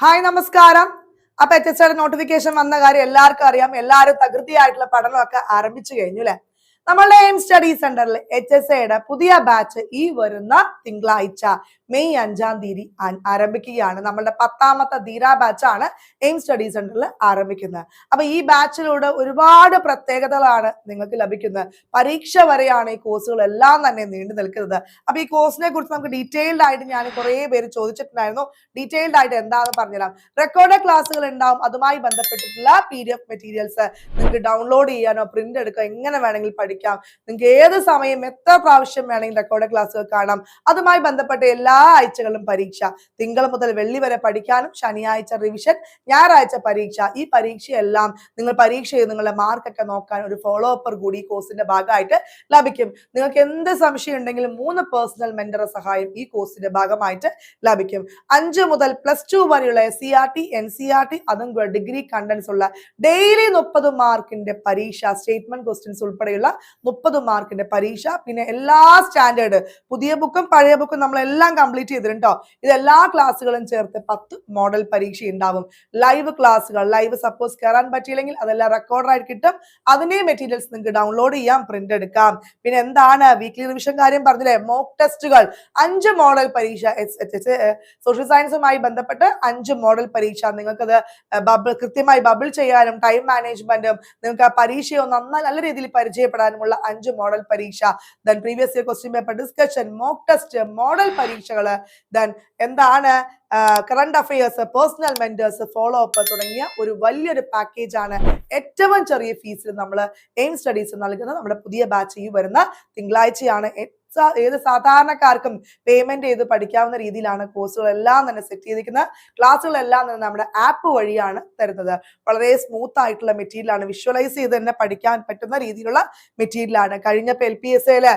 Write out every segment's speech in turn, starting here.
Hi നമസ്കാരം. അപ്പൊ H S notification വന്ന കാര്യം എല്ലാവർക്കും അറിയാം. എല്ലാവരും തകൃതിയായിട്ടുള്ള പഠനമൊക്കെ ആരംഭിച്ചു കഴിഞ്ഞു അല്ലെ നമ്മളുടെ എയിം സ്റ്റഡി സെന്ററിൽ എച്ച് എസ് എയുടെ പുതിയ ബാച്ച് ഈ വരുന്ന തിങ്കളാഴ്ച. മെയ് അഞ്ചാം തീയതി ആരംഭിക്കുകയാണ്. നമ്മളുടെ പത്താമത്തെ ധീര ബാച്ചാണ് എയിം സ്റ്റഡി സെന്ററിൽ ആരംഭിക്കുന്നത്. അപ്പൊ ഈ ബാച്ചിലൂടെ ഒരുപാട് പ്രത്യേകതകളാണ് നിങ്ങൾക്ക് ലഭിക്കുന്നത്. പരീക്ഷ വരെയാണ് ഈ കോഴ്സുകളെല്ലാം തന്നെ നീണ്ടു നിൽക്കുന്നത്. അപ്പൊ ഈ കോഴ്സിനെ കുറിച്ച് നമുക്ക് ഡീറ്റെയിൽഡ് ആയിട്ട് ഞാൻ കുറേ പേര് ചോദിച്ചിട്ടുണ്ടായിരുന്നു. ഡീറ്റെയിൽഡ് ആയിട്ട് എന്താണെന്ന് പറഞ്ഞുതരാം. റെക്കോർഡ് ക്ലാസ്സുകൾ ഉണ്ടാവും. അതുമായി ബന്ധപ്പെട്ടിട്ടുള്ള പി ഡി എഫ് മെറ്റീരിയൽസ് നിങ്ങൾക്ക് ഡൗൺലോഡ് ചെയ്യാനോ പ്രിന്റ് എടുക്കാം എങ്ങനെ വേണമെങ്കിൽ പഠിക്കാം. നിങ്ങൾക്ക് ഏത് സമയം എത്ര പ്രാവശ്യം വേണമെങ്കിൽ റെക്കോർഡ് ക്ലാസ്സുകൾ കാണാം. അതുമായി ബന്ധപ്പെട്ട എല്ലാ ആഴ്ചകളിലും പരീക്ഷ. തിങ്കൾ മുതൽ വെള്ളി വരെ പഠിക്കാനും ശനിയാഴ്ച റിവിഷൻ ഞായറാഴ്ച പരീക്ഷ. ഈ പരീക്ഷയെല്ലാം നിങ്ങൾ പരീക്ഷ ചെയ്ത് നിങ്ങളുടെ മാർക്കൊക്കെ നോക്കാൻ ഒരു ഫോളോ അപ്പർ കൂടി ഈ കോഴ്സിന്റെ ഭാഗമായിട്ട് ലഭിക്കും. നിങ്ങൾക്ക് എന്ത് സംശയം ഉണ്ടെങ്കിലും മൂന്ന് പേഴ്സണൽ മെന്റർ സഹായം ഈ കോഴ്സിന്റെ ഭാഗമായിട്ട് ലഭിക്കും. അഞ്ച് മുതൽ പ്ലസ് ടു വരെയുള്ള S C R T N C R T അതും ഡിഗ്രി കണ്ടൻസ് ഉള്ള ഡെയിലി മുപ്പത് മാർക്കിന്റെ പരീക്ഷ സ്റ്റേറ്റ്മെന്റ് ക്വസ്റ്റ്യൻസ് ഉൾപ്പെടെയുള്ള മുപ്പത് മാർക്കിന്റെ പരീക്ഷ. പിന്നെ എല്ലാ സ്റ്റാൻഡേർഡ് പുതിയ ബുക്കും പഴയ ബുക്കും നമ്മളെല്ലാം കംപ്ലീറ്റ് ചെയ്തിട്ടുണ്ടോ ഇത് എല്ലാ ക്ലാസ്സുകളും ചേർത്ത് പത്ത് മോഡൽ പരീക്ഷ ഉണ്ടാവും ലൈവ് ക്ലാസ്സുകൾ ലൈവ് സപ്പോസ് കയറാൻ പറ്റിയില്ലെങ്കിൽ അതെല്ലാം റെക്കോർഡായിട്ട് കിട്ടും. അതിനെ മെറ്റീരിയൽസ് നിങ്ങൾക്ക് ഡൗൺലോഡ് ചെയ്യാം പ്രിന്റ് എടുക്കാം. പിന്നെ എന്താണ്? വീക്ക്ലി റിവിഷൻ കാര്യം പറഞ്ഞില്ലേ? മോക്ക് ടെസ്റ്റുകൾ അഞ്ച് മോഡൽ പരീക്ഷ സോഷ്യൽ സയൻസുമായി ബന്ധപ്പെട്ട് അഞ്ച് മോഡൽ പരീക്ഷ നിങ്ങൾക്കത് ബബിൾ കൃത്യമായി ബബിൾ ചെയ്യാനും ടൈം മാനേജ്മെന്റും നിങ്ങൾക്ക് ആ പരീക്ഷയോ നന്നായി നല്ല രീതിയിൽ പരിചയപ്പെടാനുമുള്ള അഞ്ച് മോഡൽ പരീക്ഷ. Then previous year question paper discussion mock test model പരീക്ഷകൾ ദെൻ എന്താണ് current affairs personal mentors follow up തുടങ്ങിയ ഒരു വലിയൊരു പാക്കേജ് ആണ് ഏറ്റവും ചെറിയ ഫീസിൽ നമ്മൾ എയിം സ്റ്റഡീസ് നൽകുന്ന നമ്മുടെ പുതിയ ബാച്ച് ഈ വരുന്ന തിങ്കളാഴ്ചയാണ് ഏത് സാധാരണക്കാർക്കും പേയ്മെന്റ് ചെയ്ത് പഠിക്കാവുന്ന രീതിയിലാണ് കോഴ്സുകളെല്ലാം തന്നെ സെറ്റ് ചെയ്തിരിക്കുന്നത്. ക്ലാസ്സുകളെല്ലാം തന്നെ നമ്മുടെ ആപ്പ് വഴിയാണ് തരുന്നത്. വളരെ സ്മൂത്ത് ആയിട്ടുള്ള മെറ്റീരിയലാണ് വിഷ്വലൈസ് ചെയ്ത് തന്നെ പഠിക്കാൻ പറ്റുന്ന രീതിയിലുള്ള മെറ്റീരിയലാണ് കഴിഞ്ഞപ്പോൾ എൽ പി എസ് എയിലെ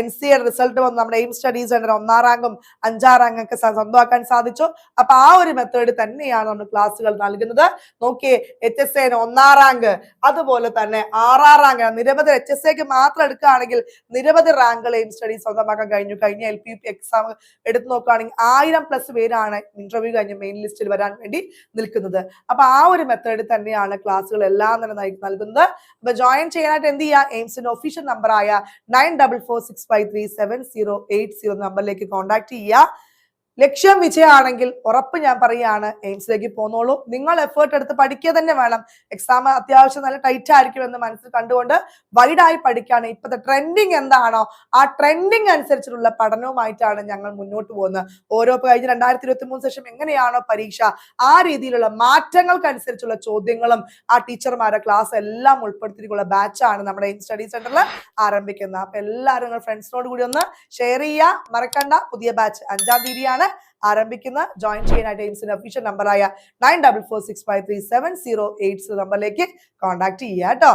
എൻ സി എ റിസൾട്ട് വന്ന് നമ്മുടെ എയിം സ്റ്റഡീസ് സെന്റർ ഒന്നാം റാങ്കും അഞ്ചാം റാങ്കൊക്കെ സ്വന്തമാക്കാൻ സാധിച്ചു. അപ്പൊ ആ ഒരു മെത്തേഡ് തന്നെയാണ് നമ്മൾ ക്ലാസ്സുകൾ നൽകുന്നത്. നോക്കിയേ എച്ച് എസ് എന് ഒന്നാം റാങ്ക് അതുപോലെ തന്നെ ആറാം റാങ്ക് നിരവധി എച്ച് എസ് എക്ക് മാത്രം എടുക്കുകയാണെങ്കിൽ നിരവധി റാങ്കുകൾ എയിം സ്റ്റഡി സ്വന്തമാക്കാൻ കഴിഞ്ഞു. കഴിഞ്ഞ L P U P exam എടുത്തു നോക്കുകയാണെങ്കിൽ ആയിരം പ്ലസ് പേരാണ് ഇന്റർവ്യൂ കഴിഞ്ഞ് മെയിൻ ലിസ്റ്റിൽ വരാൻ വേണ്ടി നിൽക്കുന്നത്. അപ്പൊ ആ ഒരു മെത്തേഡ് തന്നെയാണ് ക്ലാസ്സുകൾ എല്ലാം തന്നെ നൽകുന്നത്. അപ്പൊ ജോയിൻ ചെയ്യാനായിട്ട് എന്ത് ചെയ്യുക എയിംസിന്റെ ഒഫീഷ്യൽ നമ്പറായ nine double four six five three seven zero eight zero നമ്പറിലേക്ക് കോൺടാക്ട് ചെയ്യുക. ലക്ഷ്യം വിജയമാണെങ്കിൽ ഉറപ്പ് ഞാൻ പറയുകയാണ് എയിംസിലേക്ക് പോന്നോളൂ. നിങ്ങൾ എഫേർട്ട് എടുത്ത് പഠിക്കുക തന്നെ വേണം. എക്സാം അത്യാവശ്യം നല്ല ടൈറ്റ് ആയിരിക്കും എന്ന് മനസ്സിൽ കണ്ടുകൊണ്ട് വൈഡായി പഠിക്കുകയാണ്. ഇപ്പോഴത്തെ ട്രെൻഡിങ് എന്താണോ ആ ട്രെൻഡിങ് അനുസരിച്ചിട്ടുള്ള പഠനവുമായിട്ടാണ് ഞങ്ങൾ മുന്നോട്ട് പോകുന്നത്. ഓരോ കഴിഞ്ഞ രണ്ടായിരത്തി ഇരുപത്തി മൂന്ന് ശേഷം എങ്ങനെയാണോ പരീക്ഷ ആ രീതിയിലുള്ള മാറ്റങ്ങൾക്കനുസരിച്ചുള്ള ചോദ്യങ്ങളും ആ ടീച്ചർമാരുടെ ക്ലാസ് എല്ലാം ഉൾപ്പെടുത്തിയിട്ടുള്ള ബാച്ചാണ് നമ്മുടെ എയിം സ്റ്റഡി സെന്ററിൽ ആരംഭിക്കുന്നത്. അപ്പൊ എല്ലാവരും ഫ്രണ്ട്സിനോട് കൂടി ഒന്ന് ഷെയർ ചെയ്യുക. മറക്കണ്ട പുതിയ ബാച്ച് അഞ്ചാം തീയതിയാണ്. ആരംഭിക്കുന്ന ജോയിൻ ചെയ്യാനായിട്ട് എയിംസിന്റെ ഒഫീഷ്യൽ നമ്പറായ nine double four six five three seven zero eight നമ്പറിലേക്ക് കോൺടാക്ട് ചെയ്യുക കേട്ടോ